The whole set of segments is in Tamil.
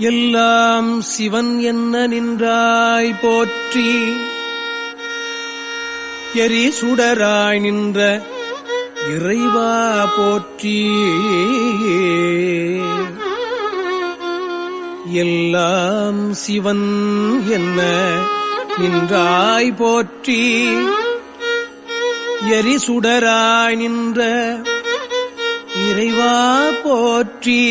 எல்லாம் சிவன் என்ன நின்றாய் போற்றி. எரி சுடராய் நின்ற இறைவா போற்றி. எல்லாம் சிவன் என்ன நின்றாய் போற்றி. எரி சுடராய் நின்ற இறைவா போற்றி.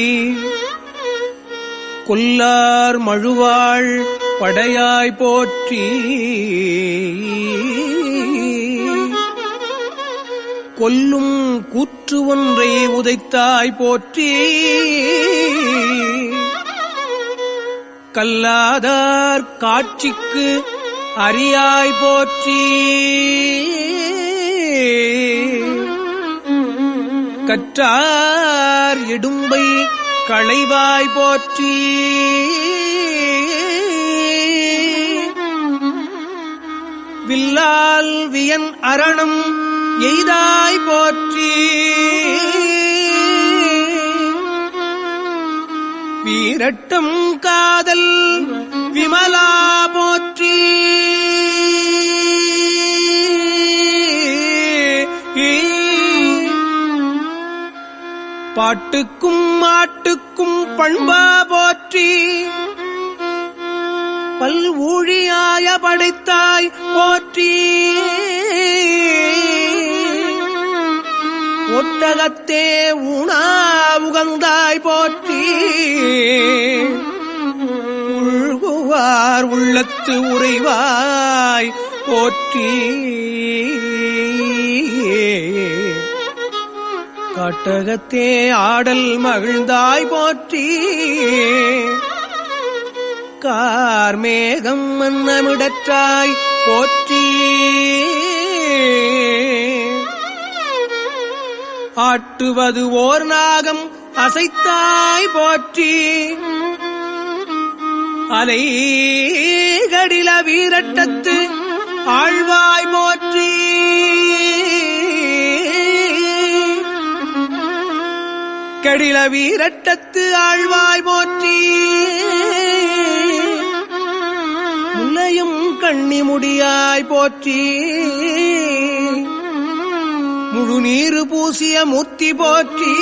கொல்லார் மழுவாள் படையாய் போற்றி. கொல்லும் கூற்று ஒன்றை உதைத்தாய் போற்றி. கல்லாதார் காட்சிக்கு அரியாய் போற்றி. கற்றார் இடும்பை களைவாய் போற்றி. வில்லால் வியன் அரணம் எய்தாய் போற்றி. வீரட்டம் காதல் விமலா போற்றி. பாட்டுக்கும் மாட்டுக்கும் பண்பா போற்றி. பல் ஊழியாய படைத்தாய் போற்றி. ஒட்டகத்தே உணா உகந்தாய் போற்றி. உள்குவார் உள்ளத்து உறைவாய் போற்றி. காட்டகத்தே ஆடல் மகிழ்ந்தாய் போற்றி. கார்மேகம் மன்னமிடற்றாய் போற்றி. ஆட்டுவது ஓர் நாகம் அசைத்தாய் போற்றி. அலை கடில வீரட்டத்து ஆழ்வாய் போற்றி. கடில வீரட்டத்து ஆழ்வாய் போற்றி. முல்லையும் கண்ணி முடியாய் போற்றி. முழு நீரு பூசிய முத்தி போற்றி.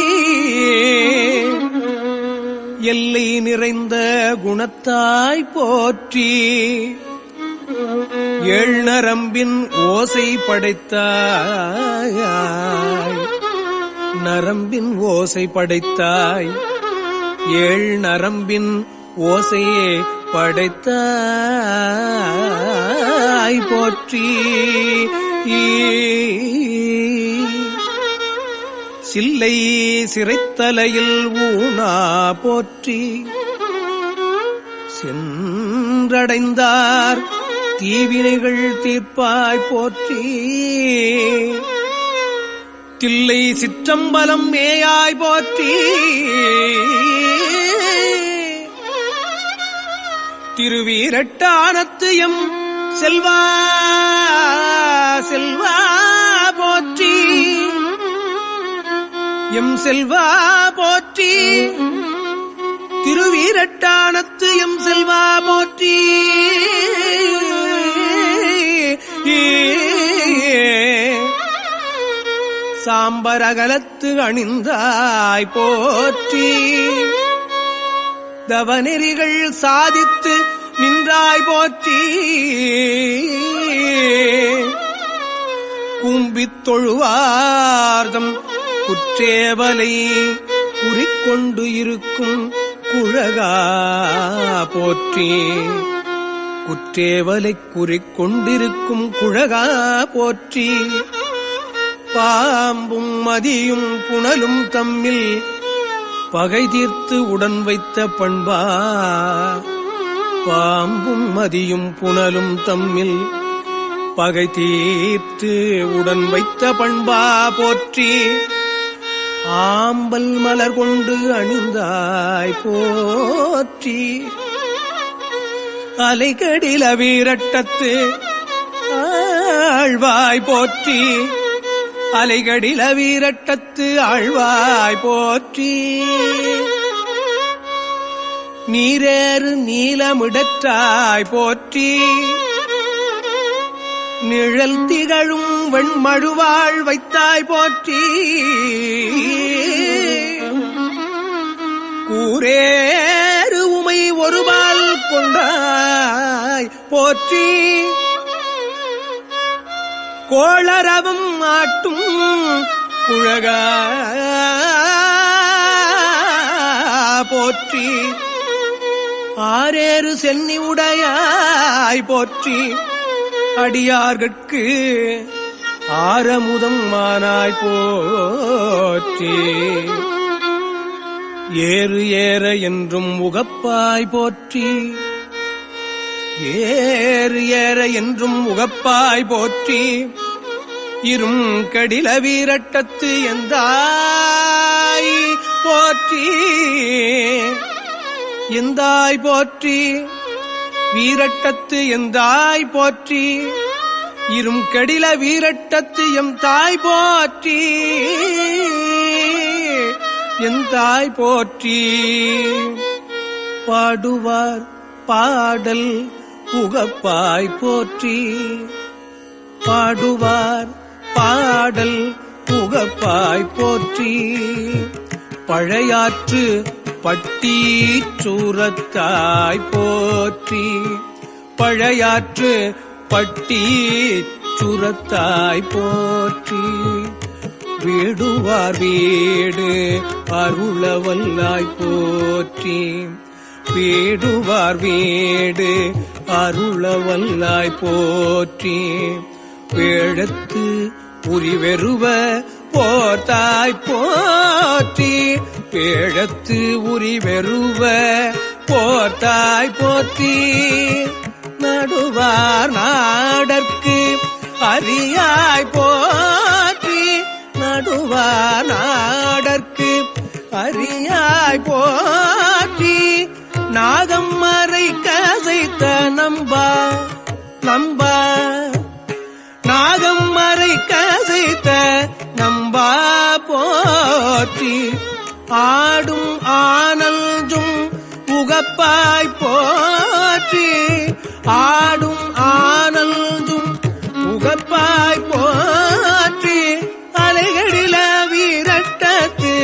எல்லை நிறைந்த குணத்தாய் போற்றி. எள்நரம்பின் ஓசை படைத்தாய் நரம்பின் ஓசை படைத்தாய். ஏழ் நரம்பின் ஓசையே படைத்தாய் போற்றி. சில்லை சிறைத்தலையில் ஊனா போற்றி. சென்றடைந்தார் தீவினைகள் தீர்ப்பாய் போற்றி. தில்லை சிற்றம்பலம் மேயாய் போற்றி. திருவீரட்டானத்து எம் செல்வா செல்வா போற்றி. எம் செல்வா போற்றி. திருவீரட்டானத்து எம் செல்வா போற்றி. ஏ சாம்பரகலத்து அணிந்தாய் போற்றி. தவநெறிகள் சாதித்து நின்றாய் போற்றி. கும்பித் தொழுவார்தம் குற்றேவலை குறிக்கொண்டு இருக்கும் குழகா போற்றி. குற்றேவலை குறிக்கொண்டிருக்கும் குழகா போற்றி. பாம்பும் மதியும் புனலும் தம்மில் பகை தீர்த்து உடன் வைத்த பண்பா. பாம்பும் மதியும் புனலும் தம்மில் பகை தீர்த்து உடன் வைத்த பண்பா போற்றி. ஆம்பல் மலர் கொண்டு அணிந்தாய் போற்றி. அலைகடில வீரட்டத்து ஆழ்வாய் போற்றி. அலைகடில வீரட்டத்து ஆழ்வாய் போற்றி. நீரேறு நீலமிடற்றாய் போற்றி. நிழல் திகழும் வெண்மழுவாள் வைத்தாய் போற்றி. கூரேறு உமை ஒருவாள் கொண்டாய் போற்றி. கோளரவும் ஆட்டும் குழக போற்றி. ஆரேறு சென்னி உடையாய் போற்றி. அடியார்கட்கு ஆரமுதம் மானாய் போற்றி. ஏறு ஏற என்றும் உகப்பாய் போற்றி. ஏறு ஏற என்றும் உகப்பாய் போற்றி. இரும் கடில வீரட்டத்து எந்தாய் போற்றி. எந்தாய் போற்றி? வீரட்டத்து எந்தாய் போற்றி? இரும் கடில வீரட்டத்து எம் தாய் போற்றி. என் தாய் போற்றி. பாடுவார் பாடல் புகப்பாய் போற்றி. பாடுவார் பாடல் புகப்பாய் போற்றி. பழையாற்று பட்டி சூரத்தாய் போற்றி. பழையாற்று பட்டி சுரத்தாய் போற்றி. வீடுவார் வீடு அருளவல்லாய் போற்றி. வீடுவார் வீடு அருளவல்லாய் போற்றி. வேழத்து உரிவெருவ போர்த்தாய் போற்றி. வேழத்து உரிவெருவ போர்த்தாய் போற்றி. நடுவார் நாடற்கு அரியாய் போற்றி. நடுவார் நாடற்கு அரியாய் போற்றி. நாகம் மறை கதை ஆடும் ஆனல்ஜும் உகப்பாய் போற்றி ஆடும் ஆனல்ஜும் உகப்பாய் போற்றி அலைகளில வீரட்டத்து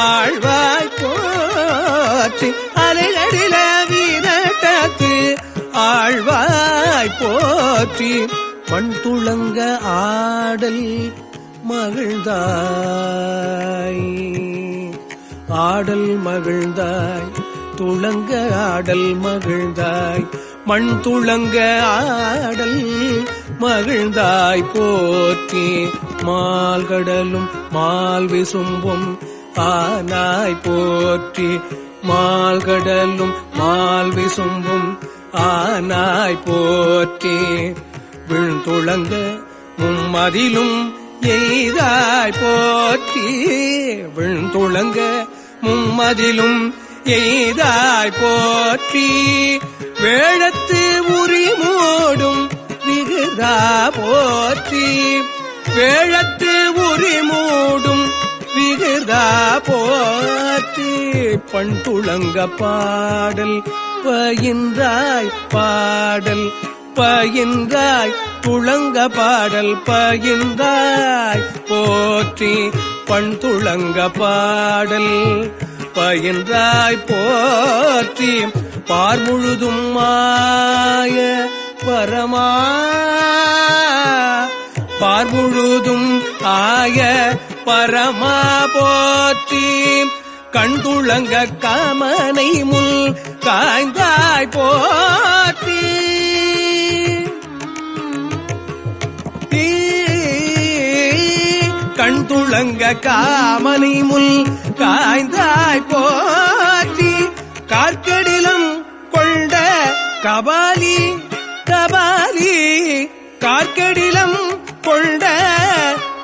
ஆழ்வாய் போற்றி அலைகளில வீரட்டத்து ஆழ்வாய் போற்றி மண் துளங்க ஆடல் மகிழ்ந்தார். ஆடல் மகிழ்ந்தாய். துளங்க ஆடல் மகிழ்ந்தாய். மண் துளங்க ஆடல் மகிழ்ந்தாய். போற்றி மால்கடலும் மால் விசும்பும் ஆனாய். போற்றி மால்கடலும் மால் விசும்பும் ஆனாய். போற்றி விழுந்துளங்க மும்மதிலும் எய்தாய். போற்றி விழுந்துளங்க மும்மதிலும் எய்தாய் போற்றி. வேழத்து உரி மூடும் விகுதா போற்றி. வேழத்து உரி மூடும் விகுதா போற்றி. பண் துளங்க பாடல் பயின்றாய் பாடல் பயின்றாய் புழங்க பாடல் பயின்றாய் போற்றி. பண் துளங்க பாடல் பயின்றாய் போற்றி பார் முழுதும் மாய பரமா. பார் முழுதும் ஆய பரமா போற்றி கண்துளங்க காமனை முல் காய்ந்தாய் போற்றி. கண்துளங்க காமனை முல் காய்ந்தாய் போற்றி. கார்க்கடிலம் கொண்ட கபாலி கபாலி. கார்க்கடிலம் கொண்ட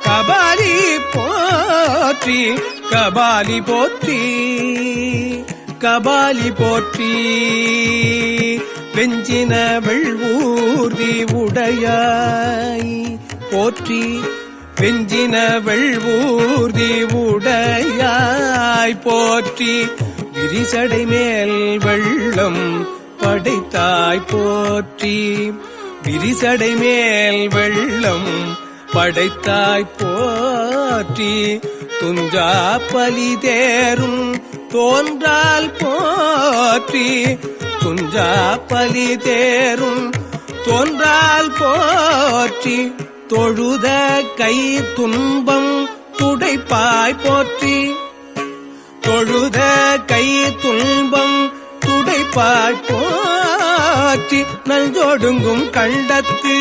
கபாலி போற்றி. கபாலி போற்றி கபாலி போற்றி. வெஞ்சின வெள்வூர்தி உடையாய் போற்றி. வெஞ்சின வெள்வூர்தி உடையாய் போற்றி விரிசடை மேல் வெள்ளம் படைத்தாய் போற்றி. விரிசடை மேல் வெள்ளம் படைத்தாய் போற்றி. துஞ்சா பலி தேரும் தோன்றால் போற்றி. துஞ்சா பலி தேரும் தோன்றால் போற்றி. தொழுத கை துன்பம் துடைப்பாய் போற்றி. தொழுத கை துன்பம் துடைப்பாய் போற்றி. நல்ஜோடுங்கும் கண்டத்து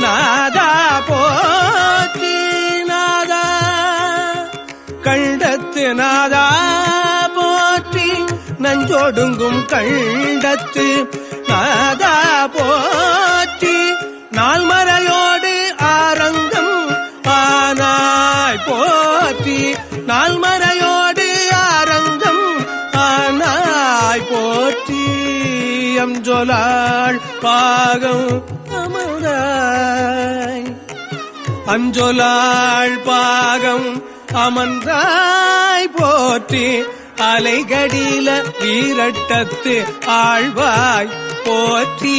நாதா போற்றி நாதா. கண்டத்து நாதா போற்றி நஞ்சோடுங்கும் கண்டத்து நாதா போற்றி. நால்மறையோடு அஞ்சொலாள் பாகம் அமர்ந்தாய் அஞ்சொலாள் பாகம் அமர்ந்தாய் போற்றி அலைகடியில வீரட்டத்து ஆழ்வாய். போற்றி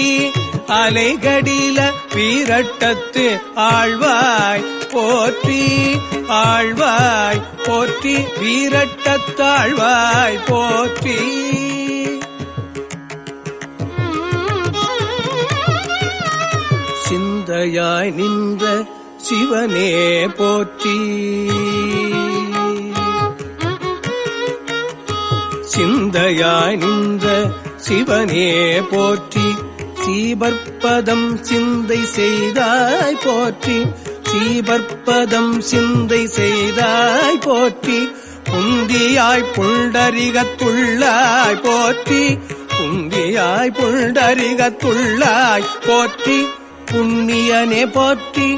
அலைகடியில வீரட்டத்து ஆழ்வாய். போற்றி ஆழ்வாய் போற்றி வீரட்டத்தாழ்வாய். போற்றி சிந்தையாய் நின்ற சிவனே போற்றி. சிந்தையாய் நின்ற சிவனே போற்றி. சீபற்பதம் சிந்தை செய்தாய் போற்றி. சீபற்பதம் சிந்தை செய்தாய் போற்றி. புந்தியாய் புண்டரிகத்துள்ளாய் போற்றி. புந்தியாய் புண்டரிகத்துள்ளாய் போற்றி. புண்ணியனே போற்றி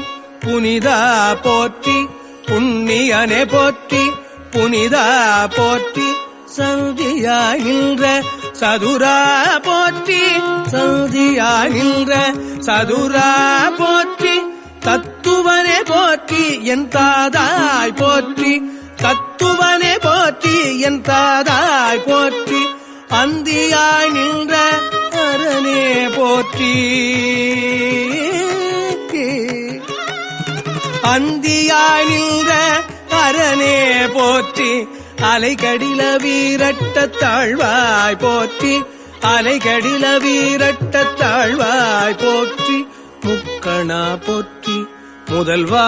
புனிதா போற்றி புண்ணியனே போற்றி புனிதா போற்றி. சந்தியாய் நின்ற சதுரா போற்றி சந்தியாய் நின்ற சதுரா போற்றி. தத்துவனே போற்றி என் தாதாய் போற்றி. தத்துவனே போற்றி என் தாதாய் போற்றி. அந்தியாய் நின்ற அரணே போற்றி. அந்தியாய் நின்ற அரணே போற்றி. அலைகடில வீரட்ட தாழ்வாய் போற்றி. அலைகடில வீரட்ட தாழ்வாய் போற்றி. முக்கணா போற்றி. முதல்வா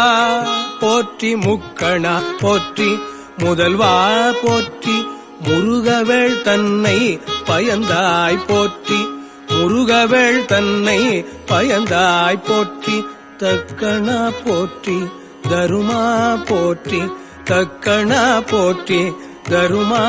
போற்றி முக்கணா போற்றி. முதல்வா போற்றி. முருகவேள் தன்னை பயந்தாய் போற்றி. முருகவேள் தன்னை பயந்தாய் போற்றி தக்கணா போற்றி தருமா போற்றி தக்கணா போற்றி தருமா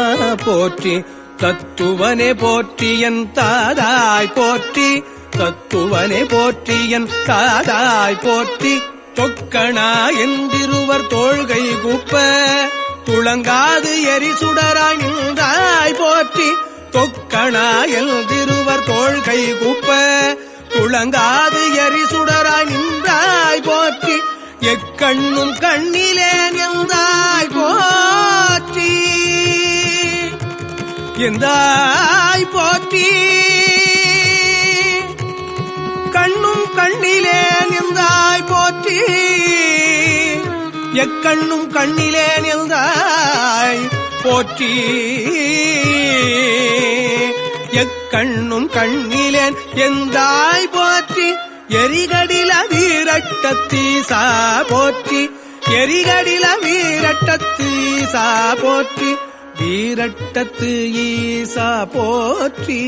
போற்றி தத்துவனே போற்றி என் தாதாய் போற்றி தத்துவனே போற்றி என் தாதாய் போற்றி. தொக்கணா என்றிருவர் தோள்கை குப்ப துளங்காது எரி சுடராய் நின்றாய் போற்றி தொக்கணா எழுதிருவர் தோள்கை குப்ப எரி சுடராய் நின்றாய் போற்றி எக்கண்ணும் கண்ணிலே நின்றாய் போற்றி. எந்தாய் போற்றி. கண்ணும் கண்ணிலே நின்றாய் போற்றி எக்கண்ணும் கண்ணிலே நின்றாய் போற்றி. எக்கண்ணும் கண்ணிலேன் எந்தாய் போற்றி. எரிகடில வீரட்டத்தீசா போற்றி. எரிகடில வீரட்டத்தீசா போற்றி. வீரட்டத்து ஈசா போற்றி.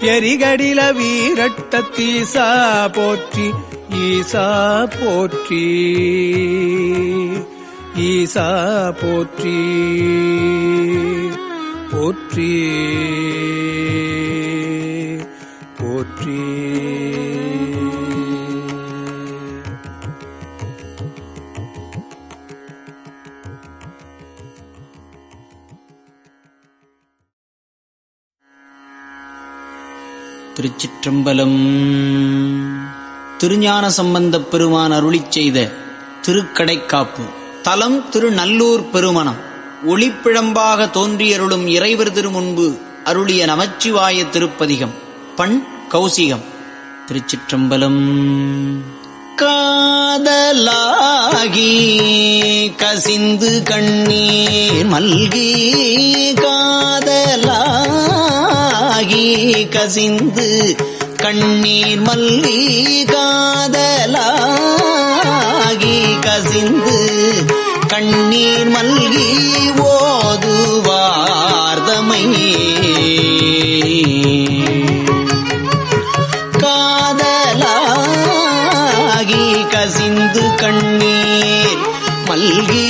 எரிகடில வீரட்டத்தீசா போற்றி. ஈசா போற்றி. ஈசா போற்றி. போற்றி. போற்றி. திருச்சிற்றம்பலம். திருஞான சம்பந்தப் பெருமான் அருளிச் செய்த திருக்கடைக்காப்பு. தலம் திருநல்லூர் பெருமணம். ஒளிப்பிழம்பாக தோன்றியருளும் இறைவர் திருமுன்பு அருளிய நமச்சிவாய திருப்பதிகம். பண் கௌசிகம். திருச்சிற்றம்பலம். காதலாகி கசிந்து கண்ணீர் மல்கி காதலாகி கசிந்து கண்ணீர் மல்லி காதல் சிந்து கண்ணீர் மல்கி ஓதுவார்தமை காதலாகி கசிந்து கண்ணீர் மல்கி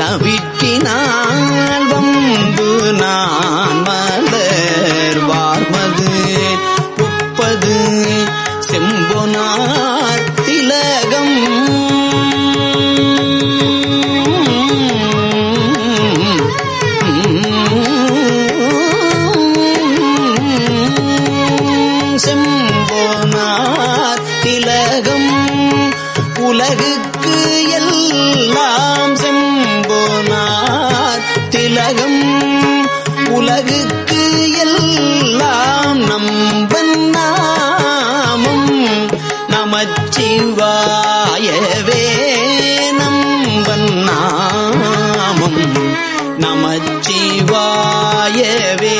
நவிற்றினான் நமச்சிவாயவே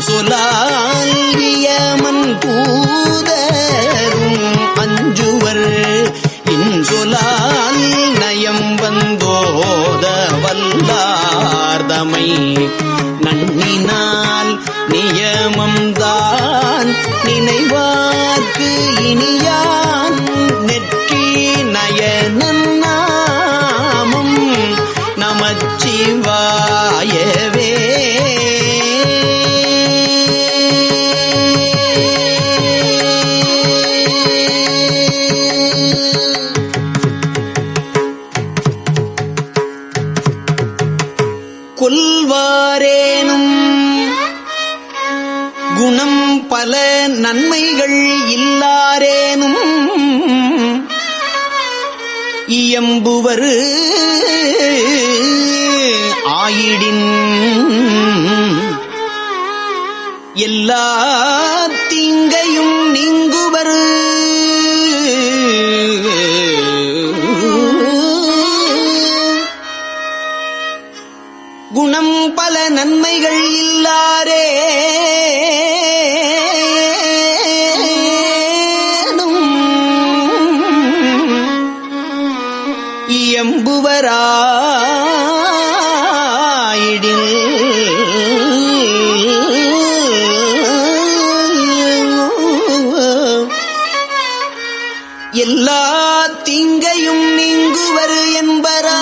做浪。இல்லாரேனும் இயம்புவர் ஆயிடின். எல்லார் நீங்கையும் நீங்குவர் என்பரா.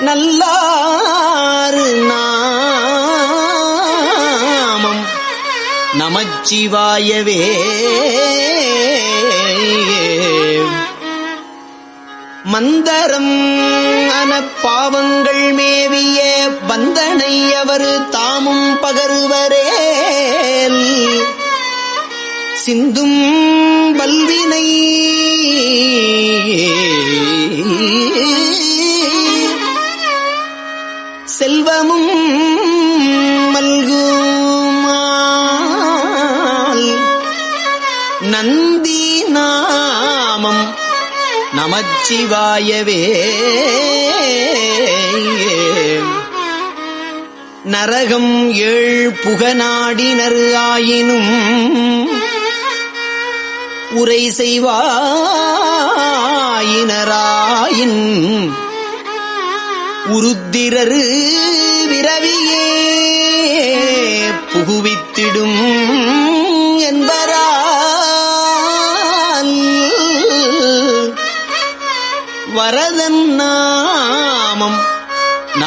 நல்லாறு நாமம் நமச்சிவாயவே. மந்தரம் அன பாவங்கள் மேவிய பந்தனை அவர் தாமும் பகருவரேல். சிந்தும் வல்வினை செல்வமும் மல்குமால். நந்தி நாமம் நமச்சிவாயவே. நரகம் ஏழ் புகநாடினர் ஆயினும் உரை செய்வாயினராயின் உருத்திரரு விரவியே புகுவித்திடும் என்பரால் வரதன் நாமம்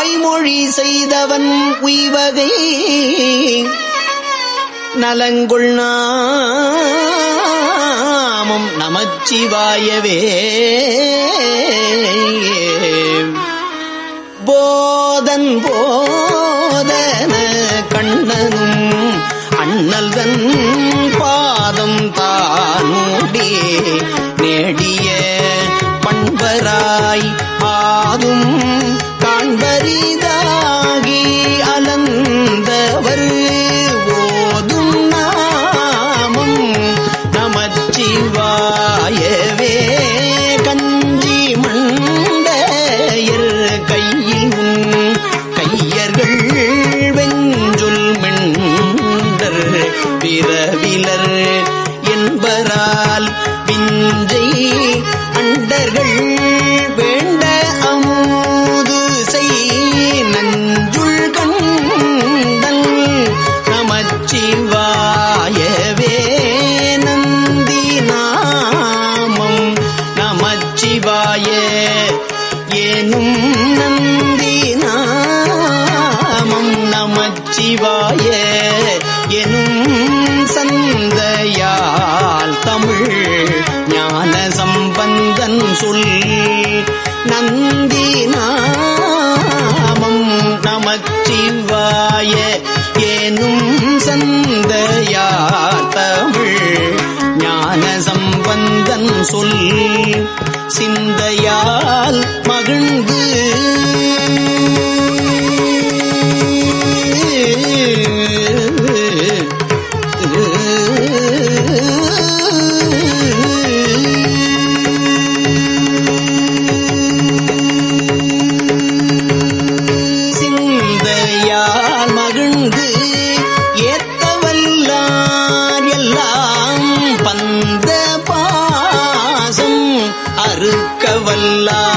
வாய்மொழி செய்தவன் உய்வகை. நலங்குள் நாமம் நமச்சிவாயவே. போதன் போதன கண்ணனும் அண்ணல்தன் பாதம் தானூடி. நேடிய பண் காண்பராய் ஆதும் காண்பரிதாகி அலந்தவர் For. மறுக்க வல்லார்களே